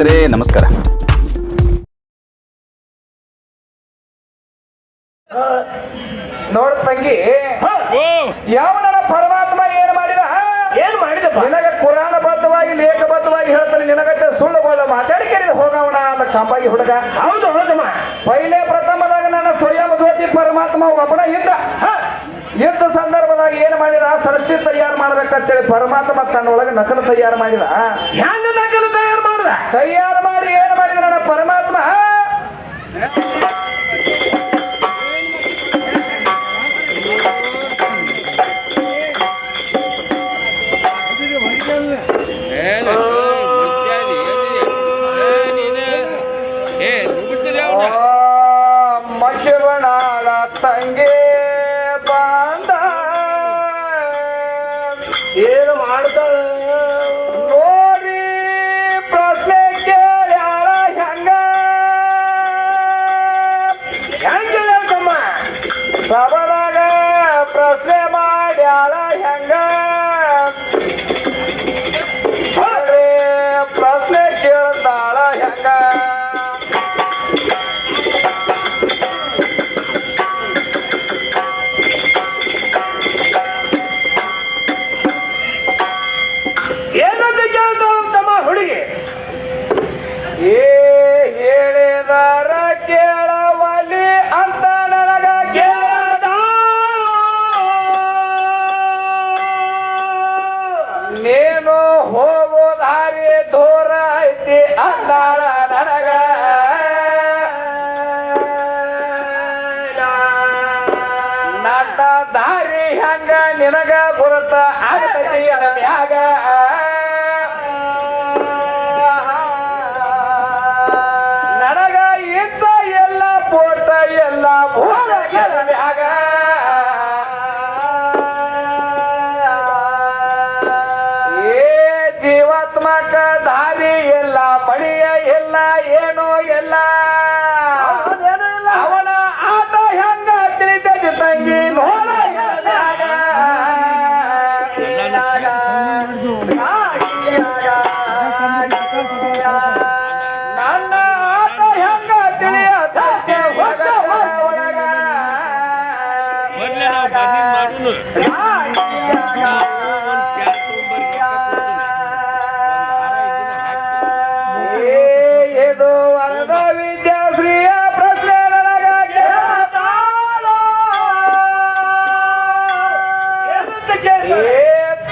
ಸ್ನೇಹಿತರೆ ನಮಸ್ಕಾರ. ನೋಡ್ ತಂಗಿ. ಯಾವನ ಪರಮಾತ್ಮ ಏನ್ ಮಾಡಿದ? ಏನ್ ಮಾಡಿದ ನಿನಗ ಕುರಾಣ ಬದ್ಧವಾಗಿ ಲೇಖಬದ್ಧವಾಗಿ ಹೇಳ್ತಾನೆ ನಿನಗತ್ತೆ ಸುಳ್ಳು ಮಾತಾಡಿ ಮಾತಾಡಿಕೆ ಹೋಗವಣ ಅಂತ ಕಂಬಾಗಿ ಹುಡುಗ. ಹೌದು ಹೌದಮ್ಮ ಪೈಲೆ ಪ್ರಥಮದಾಗ ನನ್ನ ಸ್ವಯಂ ಜ್ಯೋತಿ ಪರಮಾತ್ಮ ಒಬ್ಬನ ಇದ್ದ. ಯುದ್ಧ ಸಂದರ್ಭದಾಗ ಏನ್ ಮಾಡಿದ? ಸೃಷ್ಟಿ ತಯಾರು ಮಾಡ್ಬೇಕಂತೇಳಿ ಪರಮಾತ್ಮ ತನ್ನೊಳಗೆ ನಕಲು ತಯಾರು ಮಾಡಿದ. ನಕಲು تيار ಹಿರಿಯರ ಮ್ಯಾಗ. ನನಗ ಇದ್ದ ಎಲ್ಲ ಪೋಟ ಎಲ್ಲ ಭೂಮಿಯ ಮ್ಯಾಗ.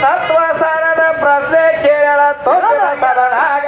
ತತ್ವ ಸರಣ ಪ್ರಶ್ನೆ ಕೇಳ ತೋರ ಸರಳಾಗ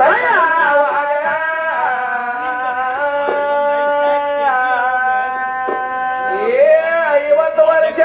ಹೆಣ್ಣಾಗಡೆ ಏ ಐವತ್ತು ವರ್ಷ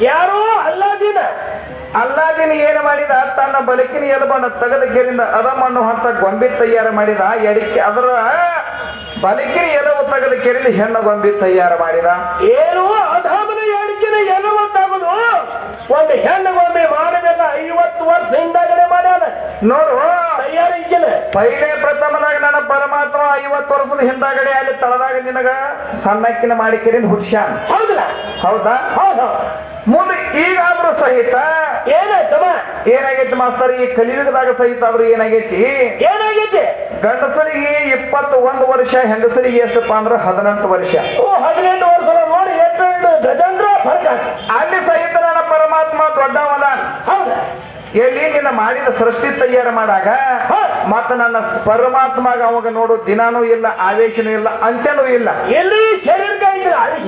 ಯಾರು ಅಲ್ಲಾದಿನ. ಅಲ್ಲಾದಿನ ಏನು ಮಾಡಿದ? ತನ್ನ ಬಲಕಿನ ಎಲುಬನ್ನು ತೆಗೆದ ಅದ ಮಣ್ಣು ಹಂತ ಗೊಂಬಿ ತಯಾರು ಮಾಡಿದ. ಎಡಿಕೆ ಅದರ ಬಲಕಿನ ಎಲುಬು ತಗದ ಕೇರಿಂದ ಹೆಣ್ಣು ಗೊಂಬಿ ತಯಾರು ಮಾಡಿದ. ಏನು ಅಧಾಮನ ಎಡಿಕಿನ ಎಲವ ತಗದು ಒಂದು ಹೆಣ್ಣು ಗೊಂಬೆ ಮಾಡಬೇಕ ಐವತ್ತು ವರ್ಷ ಹಿಂದಾಗಡೆ ಮಾಡ್ಯಾನ ನೋಡು. ತಯಾರಿಕಿನ. ಪೈಲೆ ಪ್ರಥಮದಾಗ ನನ್ನ ಪರಮಾತ್ಮ ಐವತ್ತು ವರ್ಷದ ಹಿಂದಾಗಡೆ ಅಲ್ಲಿ ತಳದಾಗ ನಿನಗ ಸಣ್ಣಕ್ಕಿನ ಮಾಡಿ ಕೇರಿಂದ ಹೌದಾ ಹೌದಲ್ಲ? ಹೌದಾ? ಹೌದು. ಮುಂದೆ ಈಗಾದ್ರೂ ಸಹಿತ ಏನಾಯ್ತಮ್ಮ ಏನಾಗೈತಿ ಮಾಸ್ತರ್ ಈ ಕಲಿಯುಗದಾಗ ಸಹಿತ ಆದ್ರೂ ಏನಾಗೈತಿ? ಏನಾಗೈತಿ? ಗಂಡಸರಿಗೆ ಇಪ್ಪತ್ತ ಒಂದು ವರ್ಷ ಹೆಂಗಸರಿಗೆ ಎಷ್ಟಪ್ಪ ಅಂದ್ರೆ ಹದಿನೆಂಟು ವರ್ಷ. ಓ ಹದಿನೆಂಟು ವರ್ಷ ನೋಡಿ ಎಷ್ಟು ಗಜೇಂದ್ರ ಫರ್ಕ ಅಲ್ಲಿ ಸಹಿತ ನನ್ನ ಪರಮಾತ್ಮ ದೊಡ್ಡವನ. ಹೌದಾ? ಎಲ್ಲಿ ನಿನ್ನ ಮಾಡಿದ ಸೃಷ್ಟಿ ತಯಾರು ಮಾಡಾಗ ಮತ್ತ ನನ್ನ ಪರಮಾತ್ಮಗ ಅವಾಗ ನೋಡು ದಿನಾನೂ ಇಲ್ಲ ಆವೇಶನೂ ಇಲ್ಲ ಅಂತ್ಯನೂ ಇಲ್ಲ. ಎಲ್ಲಿ ಶರೀರಕ್ಕೆ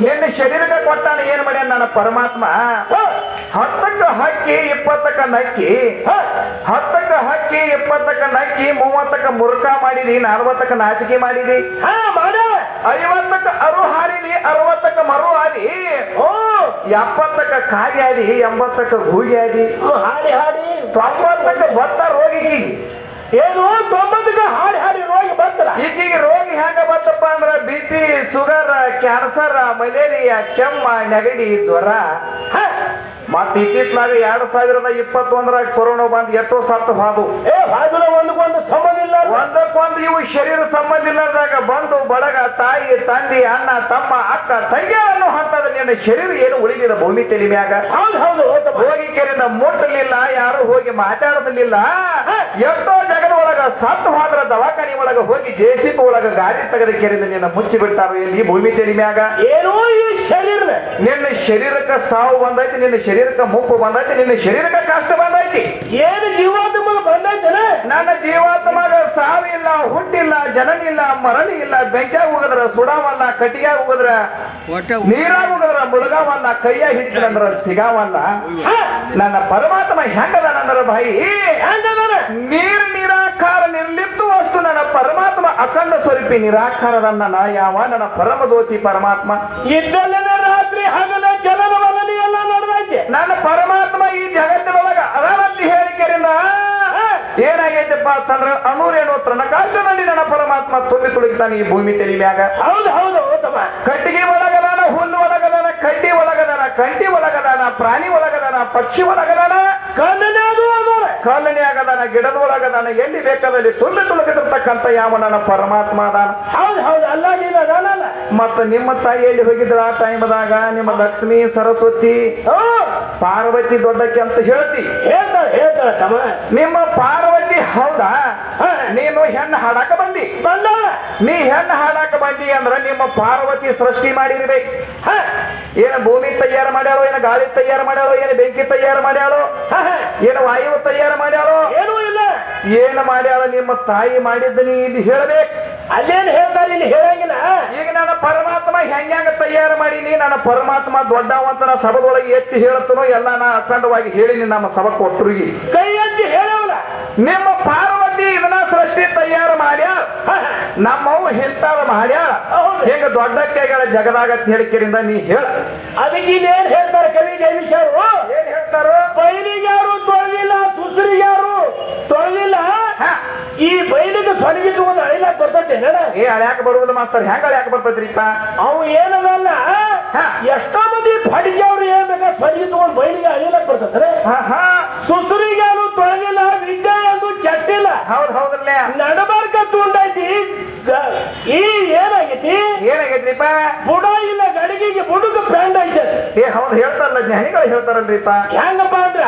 ನಿನ್ನ ಶರೀರಕ್ಕೆ ಕೊಟ್ಟಾನ ಏನ್ ಮಾಡ್ಯಾನ ನನ್ನ ಪರಮಾತ್ಮ? ಹತ್ತಕ್ಕ ಹಕ್ಕಿ ಇಪ್ಪತ್ತಕ್ಕ ನಕ್ಕಿ. ಹತ್ತಕ್ಕ ಹಕ್ಕಿ ಇಪ್ಪತ್ತಕ್ಕ ನಕ್ಕಿ ಮೂವತ್ತಕ್ಕ ಮುರುಕ ಮಾಡಿದಿ ನಲ್ವತ್ತಕ್ಕ ನಾಚಿಕೆ ಮಾಡಿದಿ. ಐವತ್ತಕ್ಕ ಅರು ಹಾರಿದಿ ಅರವತ್ತಕ್ಕ ಮರು ಹಾರಿ ಓ ಎಪ್ಪತ್ತಕ್ಕ ಕಾಗಿ ಆದಿ ಎಂಬತ್ತಕ್ಕ ಗೂಗಿ ಆದಿ ಹಾಡಿ ಹಾಡಿ. ತೊಂಬತ್ತಕ್ಕ ಬತ್ತ ರೋಗಿಗೆ. ಏನು? ತೊಂಬತ್ತಕ್ಕ ಹಾಡಿ ಹಾಡಿ ರೋಗಿ ಬತ್ತಲ್ಲ ಈಗೀಗ ರೋಗಿ ಹೆಂಗ ಬತ್ತಪ್ಪ ಅಂದ್ರ B P sugar cancer malaria ಕೆಮ್ಮ ನೆಗಡಿ ಜ್ವರ. ಹ, ಮತ್ ಇತ್ತಿತ್ಲಾಗ ಎರಡ್ ಸಾವಿರದ ಇಪ್ಪತ್ತೊಂದರಾಗ ಕೊರೋನಾ ಬಂದ್ ಎಷ್ಟೋ ಸತ್ತು ಹಾದು ಬಾಜುಲ ಒಂದಕ್ಕೊಂದು ಸಂಬಂಧ ಇಲ್ಲ ಒಂದಕ್ಕೊಂದು ಇವು ಶರೀರ ಸಂಬಂಧ ಇಲ್ಲದಾಗ ಬಂದು ಬಳಗ ತಾಯಿ ತಂದೆ ಅಣ್ಣ ತಮ್ಮ ಅಕ್ಕ ತಂಗಿ ಅನ್ನೋ ಹಂತದ ನಿನ್ನ ಶರೀರ ಏನು ಉಳಿದಿಲ್ಲ ಭೂಮಿ ತಲೆ ಮ್ಯಾಗ. ಹೌದು ಹೌದು. ಹೋಗಿ ಕೆರೆಯಿಂದ ಮುಟ್ಟಲಿಲ್ಲ ಯಾರು ಹೋಗಿ ಮಾತಾಡಲಿಲ್ಲ. ಎಷ್ಟೋ ಜಗದ ಒಳಗ ಸತ್ತು ಹೋದ್ರ ದವಾಖಾನಿ ಒಳಗ ಹೋಗಿ ಜೇಸಿಬಿ ಒಳಗ ಗಾಡಿ ತೆಗೆದ ಕೆರೆಯಿಂದ ನಿನ್ನ ಮುಚ್ಚಿ ಬಿಡ್ತಾರೋ ಇಲ್ಲಿ ಭೂಮಿ ತಲೆ ಮ್ಯಾಗ? ಏನೋ ಈ ಶರೀರ ನಿನ್ನ ಶರೀರಕ್ಕ ಸಾವು ಬಂದೈತಿ ನಿನ್ನ ಶರೀರಕ್ಕ ಮುಪ್ಪು ಬಂದೈತಿ ನಿನ್ನ ಶರೀರಕ್ಕ ಕಷ್ಟ ಬಂದೈತಿ. ಏನು ಬಂದೈತನ ನನ್ನ ಜೀವಾತ್ಮಗ ಸಾವಿಲ್ಲ ಹುಟ್ಟಿಲ್ಲ ಜನನಿಲ್ಲ ಮರಣಿಲ್ಲ ಇಲ್ಲ ಬೆಂಕ್ಯಾಗ ಹೋಗದ್ರ ಸುಡಾವಲ್ಲ ಕಟ್ಟಿಗೆಯಾಗ ಹೋಗದ್ರ ನೀರಾಗ ಹೋಗದ್ರ ಮುಳುಗಾವಲ್ಲ ಕೈಯ ಹಿಡಿದ್ರ ಸಿಗಾವಲ್ಲ. ನನ್ನ ಪರಮಾತ್ಮ ಹೆಂಗದಾನಂದ್ರ ಭಾಯಿ ಬಾಯಿ? ನೀರ್ ನಿರಾಕಾರ ನಿರ್ಲಿಪ್ತ ವಸ್ತು ನನ್ನ ಪರಮಾತ್ಮ ಅಖಂಡ ಸ್ವರೂಪಿ ನಿರಾಕಾರದನ್ನ ಯಾವ ನನ್ನ ಪರಮ ಜ್ಯೋತಿ ಪರಮಾತ್ಮ? ಇದ್ದಲ್ಲೇನ ರಾತ್ರಿ ಹಗಲ ಜಲನ ಎಲ್ಲ ನಡೆದೈತೆ ನನ್ನ ಪರಮಾತ್ಮ ಈ ಜಗತ್ತಿನೊಳಗ ಅದಾನಂತ ಹೇಳಿಕೆರಿಂದ ಏನಾಗೈತಪ್ಪ ಅಂತಂದ್ರ ಅಣೂರೇನು ನಕಾಶನಲ್ಲಿ ನನ್ನ ಪರಮಾತ್ಮ ತುಂಬಿ ತುಳುಕ್ತಾನೆ ಈ ಭೂಮಿ ತೆಲಿ ಮ್ಯಾಗ. ಹೌದು ಹೌದು ತಮ್ಮ ಕಟ್ಟಿಗೆ ಒಳಗದಾನ ಹುಲ್ಲು ಒಳಗದಾನ ಕಡ್ಡಿ ಒಳಗದಾನ ಕಂಟಿ ಒಳಗದಾನ ಪ್ರಾಣಿ ಒಳಗದಾನ ಪಕ್ಷಿ ಒಳಗದಾನ. ಕಲ್ಲನೆ ಅದಾರ ಕಾಲನಿ ಆಗದಾನ ಗಿಡದ ಒಳಗದಾನ ಎಲ್ಲಿ ಬೇಕಾದಲ್ಲಿ ತುಂಬಿ ತುಳಗದಿರ್ತಕ್ಕಂಥ ಯಾವ ನನ್ನ ಪರಮಾತ್ಮ ಅದಾನ? ಹೌದು ಹೌದು ಅಲ್ಲ ನೀನು ಅದಾನಲ್ಲ. ಮತ್ತ ನಿಮ್ಮ ತಾಯಿ ಎಲ್ಲಿ ಹೋಗಿದ್ರ ಆ ಟೈಮ್ದಾಗ? ನಿಮ್ಮ ಲಕ್ಷ್ಮಿ ಸರಸ್ವತಿ ಪಾರ್ವತಿ ದೊಡ್ಡಕ್ಕೆ ಅಂತ ಹೇಳ್ತಿ. ಹೇಳ್ತಾಳೆ ಹೇಳ್ತಾಳೆ ತಮ್ಮ. ನಿಮ್ಮ ಪಾರ್ವತಿ ಹೌದಾ ಹಾ. ನೀನು ಹೆಣ್ಣು ಹಾಡಾಕ ಬಂದಿ. ಬಂದ. ನೀ ಹೆಣ್ಣು ಹಾಡಾಕ ಬಂದಿ ಅಂದ್ರ ನಿಮ್ಮ ಪಾರ್ವತಿ ಸೃಷ್ಟಿ ಮಾಡಿರ್ಬೇಕು. ಹ. ಏನು ಭೂಮಿ ತಯಾರು ಮಾಡ್ಯಾಳೋ ಏನು ಗಾಳಿ ತಯಾರು ಮಾಡ್ಯಾಳೋ ಏನು ಬೆಂಕಿ ತಯಾರು ಹಾ. ಏನು ವಾಯು ತಯಾರು ಮಾಡ್ಯಾಳೋ ಏನೂ ಇಲ್ಲ. ಏನು ಮಾಡ್ಯಾಳ ನಿಮ್ಮ ತಾಯಿ ಮಾಡಿದ್ದ ನೀ ಇಲ್ಲಿ ಹೇಳಬೇಕು. ಅಲ್ಲೇನು ಹೇಳ್ತಾರೆ ಇಲ್ಲಿ ಹೇಳಂಗಿಲ್ಲ. ಈಗ ನನ್ನ ಪರಮಾತ್ಮ ಹೆಂಗ್ಯಾಂಗ ತಯಾರು ಮಾಡೀನಿ ನನ್ನ ಪರಮಾತ್ಮ ದೊಡ್ಡವಂತನ ಸಭದೊಳಗೆ ಎತ್ತಿ ಹೇಳ್ತನೋ ಎಲ್ಲ ನಾ ಅಖಂಡವಾಗಿ ಹೇಳಿನಿ ನಮ್ಮ ಸಭಕ್ಕೆ ಒಟ್ಟರಿಗೆ ಕೈ ಎತ್ತಿ ಹೇಳವಲ್ಲ ನಿಮ್ಮ ಪಾರ್ವತಿ ಇದನ್ನ ಸೃಷ್ಟಿ ತಯಾರು ಮಾಡ್ಯಾಳ ನಮ್ಮವು ಇಂತಾದ ಮಾಡ್ಯಾಳ ಕೈಗಳ ಹೆಂಗ ದೊಡ್ಡಕ್ಕೆಗಳ ಜಗದಾಗ ಹೇಳಿಕೆರಿಂದ ನೀ ಹೇಳ. ಅದಕ್ಕೆ ಇನ್ನೇನ್ ಹೇಳ್ತಾರೆ ಕವಿ ಜೈಮಿಷರು ಏನ್ ಹೇಳ್ತಾರೋ? ಬೈಲಿಗೆ ಯಾರು ತೊಳೆದಿಲ್ಲ ಸುಸರಿಗೆ ಯಾರು ತೊಳೆದಿಲ್ಲ. ಈ ಬೈಲಿಗೆ ಸೊನಗಿ ಒಂದು ಅಳಿಲಾಕ್ ಬರ್ತೈತೆ ಹೇಳ. ಏ ಅಳ್ಯಾಕ ಬರುವುದಿಲ್ಲ ಮಾಸ್ತರ್ ಹೆಂಗ ಅಳ್ಯಾಕ ಬರ್ತೈತ್ರಿಪ್ಪ? ಅವು ಏನದಲ್ಲ ಹಾ. ಎಷ್ಟೋ ಮಂದಿ ಫಡಿಗೆ ಅವ್ರು ಏನ್ ಬೇಕಾ ಸೊನಗಿ ತಗೊಂಡು ಬೈಲಿಗೆ ಅಳಿಲಾಕ್ ಬರ್ತೈತೆ ಹಾ ಹೌದ್ ಹೌದ್ರಲ್ಲೇ? ನಡಬಾರ್ಕ ತುಂಡೈತಿ ಈ ಏನಾಗೈತಿ? ಏನಾಗೈತ್ರಿಪ್ಪ? ಬುಡ ಇಲ್ಲ ಗಡಿಗೆಗೆ ಬುಡುಗ ಪ್ಯಾಂಡ್ ಐತೆ. ಏ ಹೌದ್ ಹೇಳ್ತಾರಲ್ಲ ಜ್ಞಾನಿಗಳು ಹೇಳ್ತಾರಲ್ರಿಪ್ಪ. ಹೆಂಗಪ್ಪ ಅಂದ್ರ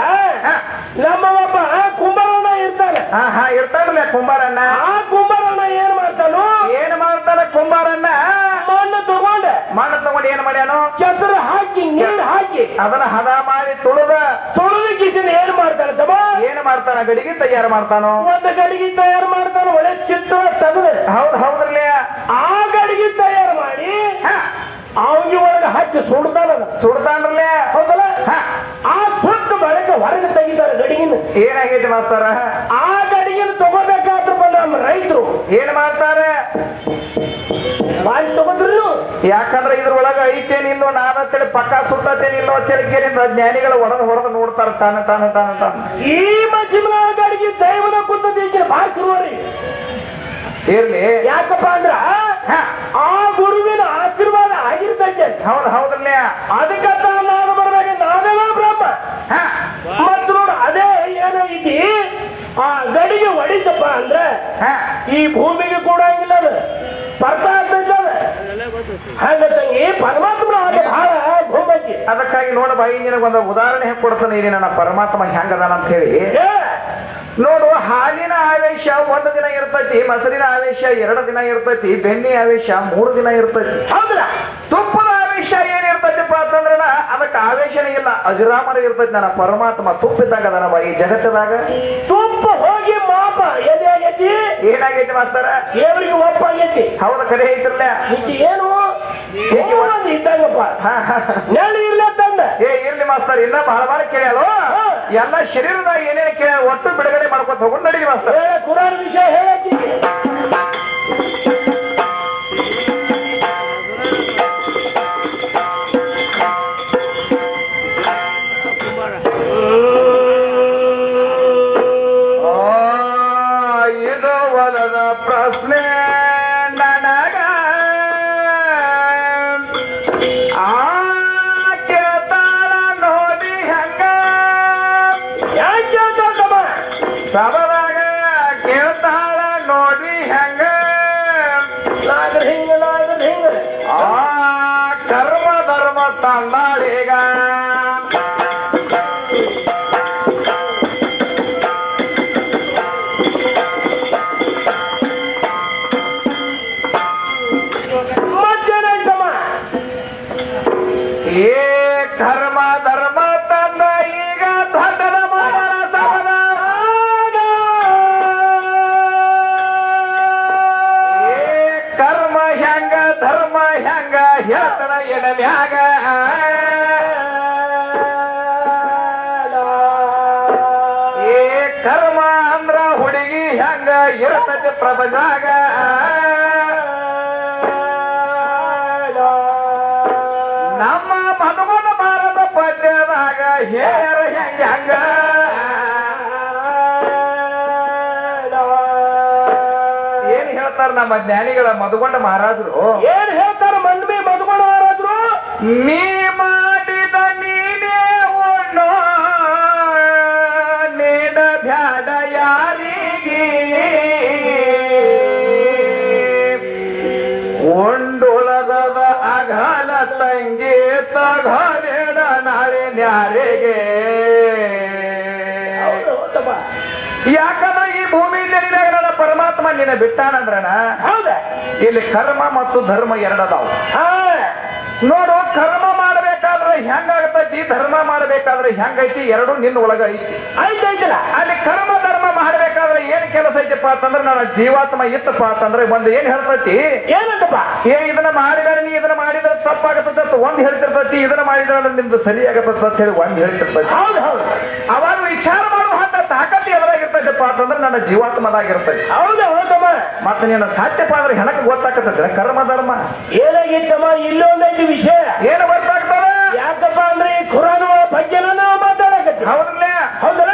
ಹಾ. ನಮ್ಮ ಒಬ್ಬ ಕುಂಬಾರಣ್ಣ ಇರ್ತಾರೆ. ಹಾ ಹಾ ಇರ್ತಾರಲ್ಲ ಕುಂಬಾರಣ್ಣ. ಆ ಕುಂಬಾರಣ್ಣ ಏನ್ ಮಾಡ್ತಾನು? ಏನ್ ಮಾಡ್ತಾನ ಕುಂಬಾರಣ್ಣ? ಮಣ್ಣು ತಗೊಂಡ ಏನ್ ಮಾಡ್ಯಾನು? ಕೆಸರು ಹಾಕಿ ನೀರು ಹಾಕಿ. ಅದನ್ನ ಹದ ಮಾಡಿ ತುಳಿದ ತುಳಿದ ಕಿಸಿನ ಏನ್ ಮಾಡ್ತಾನೆ ತಮ್ಮ? ಏನ್ ಮಾಡ್ತಾನ? ಗಡಿಗೆ ತಯಾರು ಮಾಡ್ತಾನೋ? ಒಂದು ಗಡಿಗೆ ತಯಾರು ಮಾಡ್ತಾನ ಒಳ್ಳೆ ಚಿತ್ರ ತಗದ. ಹೌದ್ ಹೌದ್ರಲ್ಲ? ಆ ಗಡಿಗೆ ತಯಾರು ಮಾಡಿ ಹಾ. ಅವನಿಗೆ ಒಳಗೆ ಹಾಕಿ ಸುಡ್ತಾನ ಸುಡ್ತಾನ್ರಲ್ಲೇ ಹೌದಲ್ಲ? ಆ ಸುಟ್ಟ ಬಳಿಕ ಹೊರಗೆ ತೆಗಿತಾರೆ ಗಡಿಗಿನ ಏನಾಗೈತಿ ಮಾಸ್ತಾರ? ಆ ಗಡಿಗಿನ ತಗೋಬೇಕಾದ್ರಪ್ಪ ನಮ್ಮ ರೈತರು. ಏನ್ ಮಾಡ್ತಾರೆ ಯಾಕಂದ್ರೆ ಇದ್ರೊಳಗ ನಾನು ಅಂತೇಳಿ ಪಕ್ಕ ಸುತ್ತತೇನಿಲ್ಲೋ ಅಂತೇಳಿ ಕೇಳಿಂದ ಜ್ಞಾನಿಗಳು ಹೊಡೆದು ಹೊಡೆದು ನೋಡ್ತಾರ ತಾನ ತಾನ ತಾನ ತಾನ. ಈ ಮಸಿಮಲ ಗಡಿಗೆ ದೈವದ ಕುಂತದೀಗ ಬಾರ್ಸಿರುವರಿ ಇರ್ಲಿ. ಯಾಕಪ್ಪ ಅಂದ್ರ ಆ ಗುರುವಿನ ಆಶೀರ್ವಾದ ಆಗಿರ್ತೈತೆ. ಹೌದು ಹೌದ್ರಲ್ಲೇ ಅದಕ್ಕೆ ನಾನು ಬರ್ಬೇಕು ನಾನೇ ಬ್ರಹ್ಮ. ಹಾ. ಮತ್ ನೋಡು ಅದೇ ಏನಾಗೈತಿ? ಆ ಗಡಿಗೆ ಹೊಡಿತಪ್ಪ ಅಂದ್ರೆ ಈ ಭೂಮಿಗೆ ಕೊಡಂಗಿಲ್ಲ ಅದು ಬರ್ತಾ ಇರ್ತೈತೆ ಹಂಗ ತಂಗಿ ಅದು ಬಹಳ ಭೂಮಿ ಅದಕ್ಕಾಗಿ ನೋಡ ಬಾಯಿ ನಿನಗೊಂದು ಉದಾಹರಣೆ ಕೊಡ್ತಾನೆ ಇಲ್ಲಿ ನನ್ನ ಪರಮಾತ್ಮ ಹೆಂಗದಾನ ಅಂತ ಹೇಳಿ. ನೋಡು ಹಾಲಿನ ಆವೇಶ ಒಂದು ದಿನ ಇರ್ತೈತಿ ಮೊಸರಿನ ಆವೇಶ ಎರಡು ದಿನ ಇರ್ತೈತಿ ಬೆಣ್ಣೆ ಆವೇಶ ಮೂರು ದಿನ ಇರ್ತೈತಿ. ಹೌದಲ್ಲ ತುಪ್ಪದ ಆವೇಶ ಏನಿರ್ತೈತಿಪ್ಪ ಅಂತಂದ್ರ ಅದಕ್ಕೆ ಆವೇಶನೇ ಇಲ್ಲ. ಅಜರಾಮರ ಇರ್ತೈತಿ ನನ್ನ ಪರಮಾತ್ಮ. ತುಪ್ಪಿದ್ದಾಗ ಅದನ ಈ ಜಗತ್ತದಾಗ. ತುಪ್ಪ ಹೋಗಿ ಮಾಪ. ಎದೆ ಆಗೈತಿ? ಏನಾಗೈತಿ ಮಾಸ್ತರ? ದೇವರಿಗೆ ಒಪ್ಪಾಗೈತಿ ಹೌದ ಕರೆ ಐತ್ರಲ್ಲ ಇದು ಏನು? ಇದ್ದಂಗಪ್ಪ. ನೆಳಿ ಇಲ್ಲ ತಂದ. ಏ ಇರ್ಲಿ ಮಾಸ್ತರ್ ಇನ್ನ ಬಹಳ ಬಹಳ ಕೇಳಲು ಎಲ್ಲ ಶರೀರದಾಗ ಏನೇನು ಕೇಳ ಒಟ್ಟು ಬಿಡುಗಡೆ ಮಾಡ್ಕೊತ ಹೋಗೊಂಡು ನಡೀಲಿ ಮಾಸ್ತರ್. ಹೇಳ ಕುರಾನ್ ವಿಷಯ ಹೇಳಕ್ಕೆ. ಎನ ಮ್ಯಾಗ. ಏ ಕರ್ಮ ಅಂದ್ರ ಹುಡುಗಿ ಹೆಂಗ ಇರ್ತದೆ ಪ್ರಭಜಾಗ ನಮ್ಮ ಮಧುಮನ ಭಾರತ ಪದ್ಯದಾಗ ಹೇರ ಹೆಂಗ ಹೆಂಗ. ಏನ್ ಹೇಳ್ತಾರ ನಮ್ಮ ಜ್ಞಾನಿಗಳ ಮಧುಗೊಂಡ ಮಹಾರಾಜರು? ಏನ್ ಹೇಳ್ತಾರ? ನೀ ಮಾಡಿದ ನೀನೇ ಉಣ್ಣೋ. ನೀಡ ಬ್ಯಾಡ ಯಾರಿಗೆ? ಉಂಡುಳಗದ ಅಗಲ ತಂಗಿ ತಗಲೇಡ ನಾಳೆ ನ್ಯಾರಿಗೆ. ಯಾಕಂದ್ರೆ ಈ ಭೂಮಿ ನೆಲದಾಗ ಪರಮಾತ್ಮ ನಿನ್ನ ಬಿಟ್ಟಾನಂದ್ರಣ ಹೌದ. ಇಲ್ಲಿ ಕರ್ಮ ಮತ್ತು ಧರ್ಮ ಎರಡದಾವು. ನೋಡು ಕರ್ಮ ಮಾಡ್ಬೇಕಾದ್ರೆ ಹೆಂಗಾಗತೈತಿ ಧರ್ಮ ಮಾಡ್ಬೇಕಾದ್ರೆ ಹೆಂಗೈತಿ? ಎರಡು ನಿನ್ನ ಒಳಗ ಐತಿ ಐತೈತಿಲ್ಲ ಅಲ್ಲಿ ಕರ್ಮ ಮಾಡ್ಬೇಕಾದ್ರೆ ಏನ್ ಕೆಲಸ ಐತಪ್ಪ ಅಂತಂದ್ರೆ ನನ್ನ ಜೀವಾತ್ಮ ಇತ್ತಪ್ಪ ಅಂತಂದ್ರೆ ಒಂದು ಏನ್ ಹೇಳ್ತೈತಿ? ಏನಂತಪ್ಪ? ಏ ಇದನ್ನ ಮಾಡಿದ್ರೆ ನೀ ಇದನ್ನ ಮಾಡಿದ್ರೆ ತಪ್ಪಾಗತ್ತ ಅಂತ ಒಂದ್ ಹೇಳ್ತಿರ್ತೈತಿ ಇದನ್ನ ಮಾಡಿದ್ರೆ ನಿಮ್ದು ಸರಿ ಆಗತ್ತ ಅಂತ ಹೇಳಿ ಒಂದ್ ಹೇಳ್ತಿರ್ತೈತಿ. ಹೌದು ಹೌದು. ಅವಾಗ ವಿಚಾರ ಮಾಡುವಂತ ತಾಕತ್ತಿ ಎದುರಾಗಿರ್ತೈತಪ್ಪ ಅಂತಂದ್ರೆ ನನ್ನ ಜೀವಾತ್ಮದಾಗಿರ್ತೈತಿ ಹೌದು ಹೌದಮ್ಮ ಮತ್ತೆ ನಿನ್ನ ಸಾಧ್ಯಪ್ಪ ಅಂದ್ರೆ ಹೆಣಕ್ ಗೊತ್ತಾಗತ್ತ ಕರ್ಮ ಧರ್ಮ? ಏನಾಗಿತ್ತಮ್ಮ? ಇಲ್ಲೊಂದೈತಿ ವಿಷಯ. ಏನು ಗೊತ್ತಾಗ್ತದ? ಯಾಕಪ್ಪ ಅಂದ್ರೆ ಈ ಖುರಾನ್ ಬಗ್ಗೆ ನಾವು ಹೌದು ಹೌದಲ್ಲ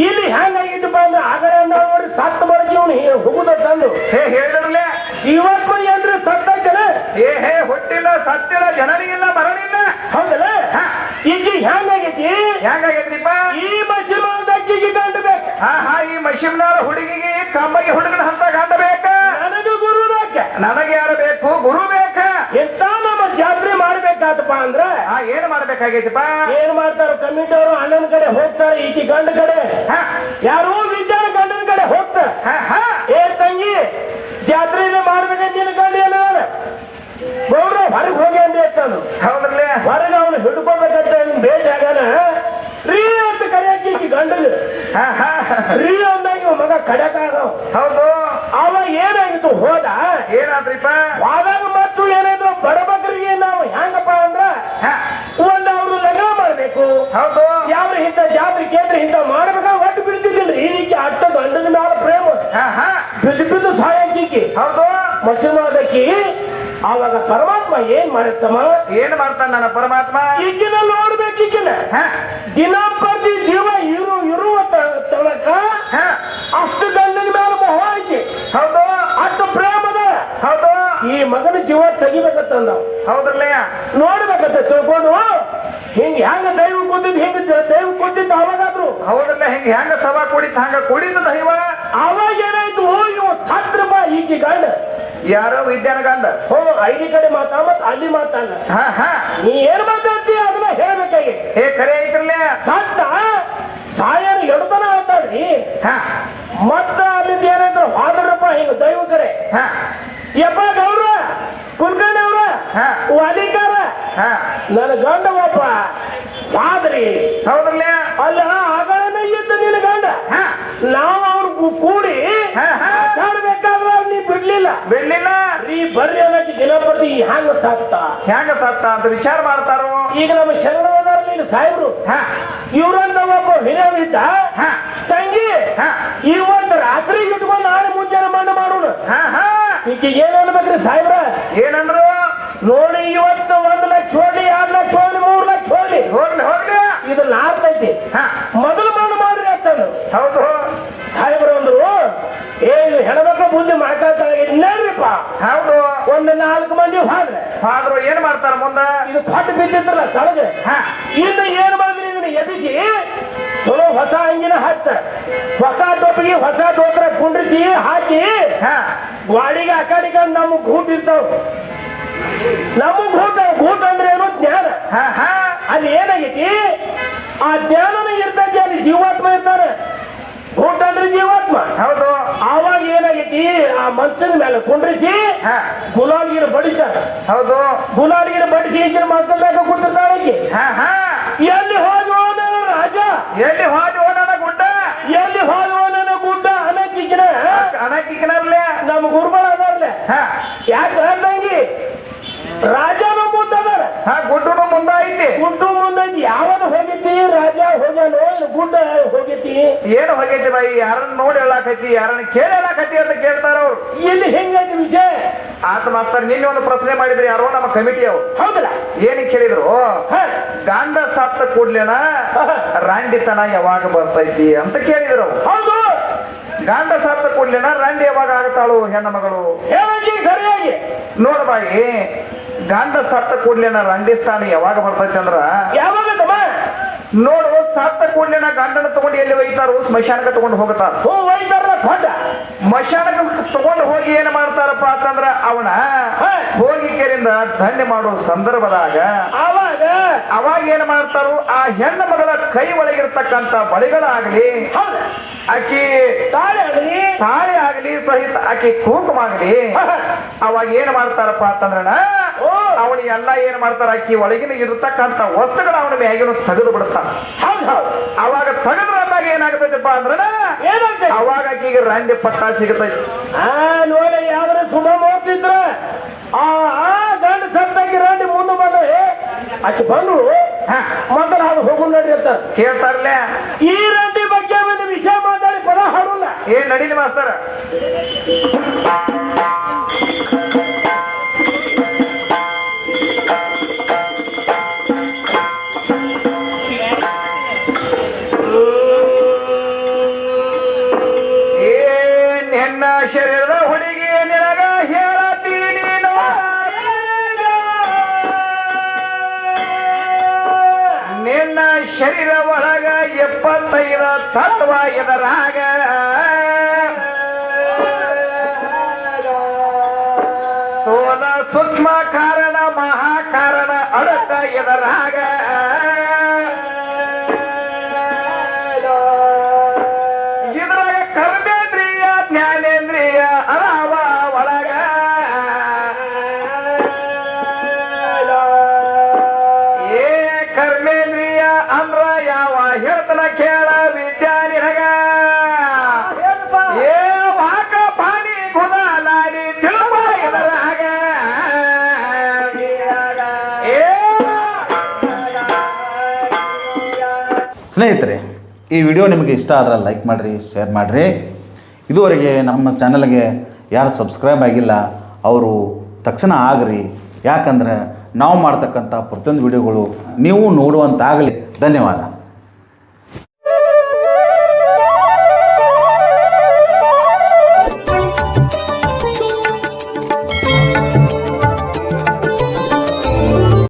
ಇಲ್ಲಿ ಹೆಂಗಾಗಿತ್ತಪ್ಪ ಅಂದ್ರೆ ಆಗಲೇ ನಾವು ನೋಡಿ ಸತ್ತ ಬರಕ್ಕೆ ಇವನು ಹೋಗುದ ತಂದು ಹೇ ಹೇಳಿದ್ರಲ್ಲೇ? ಜೀವಾತ್ಮ ಏನ್ರಿ ಸತ್ತಾಯ್ತಲ್ಲ ಏ ಹೇ ಹುಟ್ಟಿಲ್ಲ ಸತ್ತಿಲ್ಲ ಜನರಿಗಿಲ್ಲ ಮರಣಿಲ್ಲ ಹೌದಲ್ಲ? ಹಾ. ಈಗ ಹೆಂಗಾಗೈತಿ ಹೆಂಗಾಗೈತ್ರಿಪ್ಪ ಈ ಮಸಿಮಾದ ಅಕ್ಕಿಗೆ ಗಂಡು ಬೇಕ ಹಾ ಹಾ ಈ ಮಶಿಮ್ನಾರ ಹುಡುಗಿಗೆ ಕಂಬಗೆ ಹುಡುಗನ ಹಂತ ಗಂಡ ಬೇಕ ನನಗೆ ಗುರು ಬೇಕು. ನನಗೆ ಯಾರು ಬೇಕು? ಗುರು ಬೇಕ. ಎಂತ ನಮ್ಮ ಜಾತ್ರೆ ಮಾಡ್ಬೇಕಾತಪ್ಪ ಅಂದ್ರ? ಆ ಏನ್ ಮಾಡ್ಬೇಕಾಗೈತಿಪ್ಪ? ಏನ್ ಮಾಡ್ತಾರ ಕಮಿಟಿ ಅವರು ಅಣ್ಣನ ಕಡೆ ಹೋಗ್ತಾರೆ ಈಕಿ ಗಂಡ ಕಡೆ. ಯಾರೋ ವಿಚಾರ ಗಂಡನ ಕಡೆ ಹೋಗ್ತಾರ ಹಾ ಹಾ. ಏ ತಂಗಿ ಜಾತ್ರೆಯಲ್ಲಿ ಮಾಡ್ಬೇಕಂತ ನಿನ್ನ ಗಂಡ ಗೌಡ್ರ ಹೊರಗೆ ಹೋಗಿ ಅಂದ್ರೆ ಎತ್ತಾನು ಹೌದ್ರಲ್ಲೇ? ಹೊರಗೆ ಅವನು ಹಿಡ್ಕೋಬೇಕಂತ ಭೇಟಿ ಆಗಾನ ರೀ ಅಂತ ಕರೆಯಕ್ಕೆ ಈ ಹಾ ರೀ ಅಂದಾಗ ಮಗ ಕಡೆಕ ಹೌದು. ಅವ ಏನಾಗಿತ್ತು ಹೋದ? ಏನಾದ್ರಿಪ್ಪ? ಆದಾಗ ಮತ್ತು ಏನಾದ್ರು ಬಡಬಗ್ರಿಗೆ ನಾವು ಹೆಂಗಪ್ಪ ಅಂದ್ರ ಹಾ ಒಂದು ಅವ್ರು ಲಗ್ನ ಮಾಡ್ಬೇಕು ಹೌದು. ಯಾವ ಹಿಂತ ಜಾತ್ರೆ ಕೇಂದ್ರ ಇಂತ ಮಾಡಬೇಕ ಒಟ್ಟು ಬಿಡ್ತಿದ್ದಿಲ್ರಿ. ಈ ರೀತಿ ಅಟ್ಟ ಗಂಡನ ಮ್ಯಾಲ ಪ್ರೇಮ. ಬಿದ್ದು ಬಿದ್ದು ಸಾಯಕ್ಕಿ. ಹೌದು. ಮಸಿಮಾದಕ್ಕಿ ಆವಾಗ ಪರಮಾತ್ಮ ಏನ್ ಮಾಡುತ್ತಮ್ಮ? ಏನ್ ಮಾಡ್ತಾನ ನನ್ನ ಪರಮಾತ್ಮ? ಈಗಿನ ನೋಡ್ಬೇಕು ಈಗಿನ. ಪ್ರತಿ ಜೀವ ಇರು ಇರುವ ತನಕ ಹಾ. ಅಷ್ಟು ಗಂಡನ ಮೇಲೆ ಮೊಹ ಐತಿ. ಹೌದು. ಅಷ್ಟು ಪ್ರೇಮದ ಹೌದು. ಈ ಮಗನ ಜೀವ ತೆಗಿಬೇಕತ್ತ ನಾವು ಹೌದ್ರಲ್ಲ. ನೋಡ್ಬೇಕತ್ತ ತಿಳ್ಕೊಂಡು ಹಿಂಗ ಹೆಂಗ ದೈವ ಕೂತಿದ್ ಹಿಂಗ ದೈವ ಕೂತಿದ್ದ ಅವಾಗಾದ್ರು? ಅವಾಗಲ್ಲ ಹಿಂಗ್ ಹೆಂಗ ಸಭಾ ಕುಡಿತ ಹಂಗ ಕುಡಿದ ದೈವ ಅವಾಗ ಏನಾಯ್ತು ಇವ ಸತ್ರಪ್ಪ ಈಕಿ ಗಂಡ. ಯಾರೋ ವಿದ್ಯಾನ ಗಂಡ? ಹೋ ಐದು ಕಡೆ ಮಾತಾ ಮತ್ ಅಲ್ಲಿ ಮಾತಾಡ ಹಾ ಹಾ. ನೀ ಏನ್ ಮಾತಾಡ್ತಿ? ಅದನ್ನ ಹೇಳ್ಬೇಕಾಗಿ. ಏ ಕರೆ ಐತ್ರಲ್ಲ ಸತ್ತ? ಸಾಯನ ಎಡತನ ಆತಾಡ್ರಿ ಹ. ಮತ್ತ ಅಲ್ಲಿಂದ ಏನಾಯ್ತು? ಹಾದ್ರಪ್ಪ ಹಿಂಗ ದೈವ ಕರೆ. ಹಾ. ಯಪ್ಪ ಗೌಡ್ರ ಕುಲ್ಕರ್ಣಿ ಅವ್ರ. ವಾಲಿಕಾರ? ಹಾ. ನನ್ನ ಗಂಡ ಒಬ್ಬ. ಆದ್ರಿ ಹೌದ್ರಲ್ಲೇ? ಅಲ್ಲ ಆಗಳನ್ನ ಇದ್ದ ನಿನ್ನ ಗಂಡ. ಹಾ. ನಾವು ಅವ್ರ ಕೂಡಿ. ಮಾತಾಡ್ಬೇಕಾದ್ರೆ ನೀ ಬಿಡ್ಲಿಲ್ಲ. ಬಿಡ್ಲಿಲ್ಲ? ರೀ ಬರ್ರಿ ಅನ್ನಕ್ಕೆ ದಿನಪತಿ ಹ್ಯಾಂಗ ಸಾಕ್ತ? ಹ್ಯಾಂಗ ಸಾಕ್ತ ಅಂತ ವಿಚಾರ ಮಾಡ್ತಾರೋ? ಈಗ ನಮ್ಮ ಶರಣದಾರ ನೀನು ಸಾಹೇಬ್ರು ಹಾ. ಇವ್ರಂತ ಒಬ್ಬ ಹಿರಿಯವಿದ್ದ ಹಾ. ತಂಗಿ ಹಾ. ಇವತ್ತು ರಾತ್ರಿ ಇಟ್ಕೊಂಡು ನಾಳೆ ಮುಂಜಾನೆ ಮಣ್ಣು ಮಾಡೋಣ. ಹಾ ಹಾ. ಈಗ ಏನ್ ಅನ್ಬೇಕ್ರಿ ಸಾಹೇಬ್ರ? ಏನಂದ್ರು? ನೋಡಿ ಇವತ್ತು ಒಂದ್ ಲಕ್ಷ ಹೋಗ್ಲಿ ಎರಡ್ ಲಕ್ಷ ಹೋಗ್ಲಿ ಮೂರ್ ಲಕ್ಷ ಹೋಗ್ಲಿ. ಹೋಗ್ಲಿ ಹೋಗ್ಲಿ. ಇದು ಲಾಭ ಐತಿ. ಮೊದಲು ಮಣ್ಣು ಮಾಡ್ರಿ ಅಂತಂದ್ರು ಹೌದು. ಸಾಹೇಬ್ರ ಅಂದ್ರು ಏ ಹೆಣ್ಮಕ್ಳು ಬುದ್ಧಿ ಇನ್ನೇನ್ರಿಪ್ಪ? ಹೌದು. ಒಂದ್ ನಾಲ್ಕು ಮಂದಿ ಹಾದ್ರೆ. ಹಾದ್ರು ಏನ್ ಮಾಡ್ತಾರ ಮುಂದ? ಇದು ಕೊಟ್ಟು ಬಿದ್ದಿದ್ರಲ್ಲ ತಳಗೆ. ಹಾ. ಇನ್ನು ಏನ್ ಮಾಡಿದ್ರಿ ಇದನ್ನ ಎಬ್ಬಿಸಿ? ಚಲೋ ಹೊಸ ಅಂಗಿನ ಹತ್ತ ಹೊಸ ಟೊಪ್ಪಿಗೆ ಹೊಸ ದೋತ್ರ ಕುಂಡ್ರಿಸಿ ಹಾಕಿ ಹಾ. ಗಾಡಿಗೆ ಆ ನಮ್ಗೆ ನಮ್ಮ ಗೂಟ್ ಇರ್ತಾವ. ನಮ್ಮ ಭೂತ ಭೂತ ಅಂದ್ರೆ ಏನು? ಜ್ಞಾನ. ಹಾ ಹಾ. ಅಲ್ಲಿ ಏನಾಗೈತಿ? ಆ ಜ್ಞಾನನ ಇರ್ತೈತಿ ಅಲ್ಲಿ ಜೀವಾತ್ಮ ಇರ್ತಾರೆ. ಭೂತ ಅಂದ್ರೆ ಜೀವಾತ್ಮ. ಹೌದು. ಆವಾಗ ಏನಾಗೈತಿ? ಆ ಮನ್ಸನ ಮೇಲೆ ಕುಂಡ್ರಿಸಿ ಗುಲಾಲ್ಗಿರ ಬಡಿತಾರ ಹೌದು. ಗುಲಾಲ್ಗಿರ ಬಡಿಸಿ ಈಗಿನ. ಹಾ ಹಾ. ಎಲ್ಲಿ ಹೋಗುವ ನನ್ನ ರಾಜ. ಎಲ್ಲಿ ಹೋದ ನನ್ನ ಗುಡ್ಡ ಎಲ್ಲಿ ಹೋಗುವ ನನ್ನ ಗುಡ್ಡ ಅನ್ನಕ್ಕಿನ ಅಣಕಿಕ್ಕನರ್ಲೆ ನಮ್ಮ ಗುರುಗಳು ಅದಾರ್ಲೆ ಯಾಕೆ ತಂಗಿ ರಾಜನ ಮುಂದದ ಹೋಗೈತಿ ಗುಡ್ಡು ಮುಂದೆ ಯಾವಾಗ ಹೋಗೈತಿ ರಾಜ ಹೋಗ್ಯಾನೋ ಇಲ್ಲ ಗುಡ್ಡ ಹೋಗೈತಿ ಏನು ಹೋಗೈತಿ ಬಾಯಿ? ಯಾರನ್ನ ನೋಡಿ ಹೇಳಾಕೈತಿ ಯಾರನ್ನ ಕೇಳಿ ಹೇಳಾಕೈತಿ ಅಂತ ಕೇಳ್ತಾರ ಅವ್ರು. ಇಲ್ಲಿ ಹೆಂಗೈತಿ ವಿಷಯ? ಆತ ಮಾಸ್ತರ್ ನಿನ್ನೆ ಒಂದು ಪ್ರಶ್ನೆ ಮಾಡಿದ್ರು. ಯಾರೋ ನಮ್ಮ ಕಮಿಟಿ ಅವ್ರು. ಹೌದಲ್ಲ? ಏನಕ್ಕೆ ಕೇಳಿದ್ರು? ಗಾಂಧ ಗಂಡ ಸತ್ತ ಕೂಡ್ಲೇನ ರಾಂಡಿತನ ಯಾವಾಗ ಬರ್ತೈತಿ ಅಂತ ಕೇಳಿದ್ರು ಹೌದು. ಗಂಡ ಸಾಪ್ತ ಕೂಡ್ಲೇನ ರಾಂಡಿ ಯಾವಾಗ ಆಗ್ತಾಳು ಹೆಣ್ಣು ಮಗಳು? ಸರಿಯಾಗಿ. ನೋಡ ಬಾಯಿ. ಗಂಡ ಸತ್ತ ಕೂಡ್ಲೇನ ರಂಡಿ ಸ್ಥಾನ ಯಾವಾಗ ಬರ್ತೈತೆ ಅಂದ್ರ? ಯಾವಾಗ ತಮ್ಮ ನೋಡು ಸತ್ತ ಕೂಡ್ಲೇನ ಗಂಡನ ತಗೊಂಡು ಎಲ್ಲಿ ಒಯ್ತಾರು ಸ್ಮಶಾನಕ್ಕೆ ತಗೊಂಡು ಹೋಗ್ತಾರ. ಹೋ ಒಯ್ತಾರ ಹೊಂಡ ತಗೊಂಡು ಹೋಗಿ ಏನ್ ಮಾಡ್ತಾರಪ್ಪ ಅಂತಂದ್ರ ಅವನ. ಹೋಗಿ ಕೇರಿಂದ ದಂಡೆ ಮಾಡೋ ಸಂದರ್ಭದಾಗ ಅವಾಗ ಅವಾಗ ಏನ್ ಮಾಡ್ತಾರು ಆ ಹೆಣ್ಣು ಮಗಳ ಕೈ ಒಳಗಿರ್ತಕ್ಕಂತ ಬಳಿಗಳಾಗ್ಲಿ ಹೌದ. ಆಕಿ ತಾಳೆ ಆಗಲಿ. ತಾಳೆ ಆಗಲಿ ಸಹಿತ ಆಕಿ ಕುಂಕುಮ ಆಗ್ಲಿ ಅವಾಗ ಏನ್ ಮಾಡ್ತಾರಪ್ಪ ಅಂತಂದ್ರೆ ಓ. ಅವನು ಎಲ್ಲ ಏನ್ ಮಾಡ್ತಾರ? ಆಕಿ ಒಳಗಿನ ಇರತಕ್ಕಂತ ವಸ್ತುಗಳು ಅವನ ಮ್ಯಾಗಿನ ತೆಗೆದು ಬಿಡುತ್ತಾನ ಹೌದು ಹೌದು. ಅವಾಗ ತೆಗೆದ್ರ ಅಂದಾಗ ಏನಾಗ್ತೈತಪ್ಪ ಅಂದ್ರೆ ಅವಾಗ ಆಕಿಗೆ ರಂಡಿ ಪಟ್ಟ ಸಿಗತೈತಿ. ಆ ನೋಡಿ ಯಾವ್ರ ಸುಮ ಹೋಗ್ತಿದ್ರ ಆ ಆ ಗಂಡ ಸತ್ತಾಗಿ ರಂಡಿ ಮುಂದೆ ಬಂದ್ರೆ ಆಕೆ ಬಂದು ಮತ್ತೆ ನಾವು ಹೋಗು ನಡಿ ಅಂತ. ಕೇಳ್ತಾರಲ್ಲ ಈ ರಂಡಿ ಬಗ್ಗೆ ಒಂದು ವಿಷಯ ಮಾತಾಡಿ ಪದ ಹಾಡಲ್ಲ. ಏನ್ ನಡೀಲಿ ಮಾಸ್ತರ? ಸೂಕ್ಷ್ಮ ಕಾರಣ ಮಹಾಕಾರಣ ಅಡಕ ಎದರಾಗ ಇದ್ರಾಗ ಕರ್ಮೇಂದ್ರಿಯ, ಜ್ಞಾನೇಂದ್ರಿಯ ಅರಾವ ಒಳಗ. ಏ ಕರ್ಮೇಂದ್ರಿಯ ಅಂದ್ರ ಯಾವ ಹೇಳ್ತನ ಕೇಳ, ವಿದ್ಯಾ ಸ್ನೇಹಿತರೆ, ಈ ವಿಡಿಯೋ ನಿಮಗೆ ಇಷ್ಟ ಆದ್ರೆ ಲೈಕ್ ಮಾಡಿರಿ, ಶೇರ್ ಮಾಡಿರಿ. ಇದುವರೆಗೆ ನಮ್ಮ ಚಾನಲ್ಗೆ ಯಾರು ಸಬ್ಸ್ಕ್ರೈಬ್ ಆಗಿಲ್ಲ, ಅವರು ತಕ್ಷಣ ಆಗ್ರಿ. ಯಾಕಂದ್ರೆ ನಾವು ಮಾಡ್ತಕ್ಕಂಥ ಪ್ರತಿಯೊಂದು ವಿಡಿಯೋಗಳು ನೀವು ನೋಡುವಂತಾಗಲಿ. ಧನ್ಯವಾದ.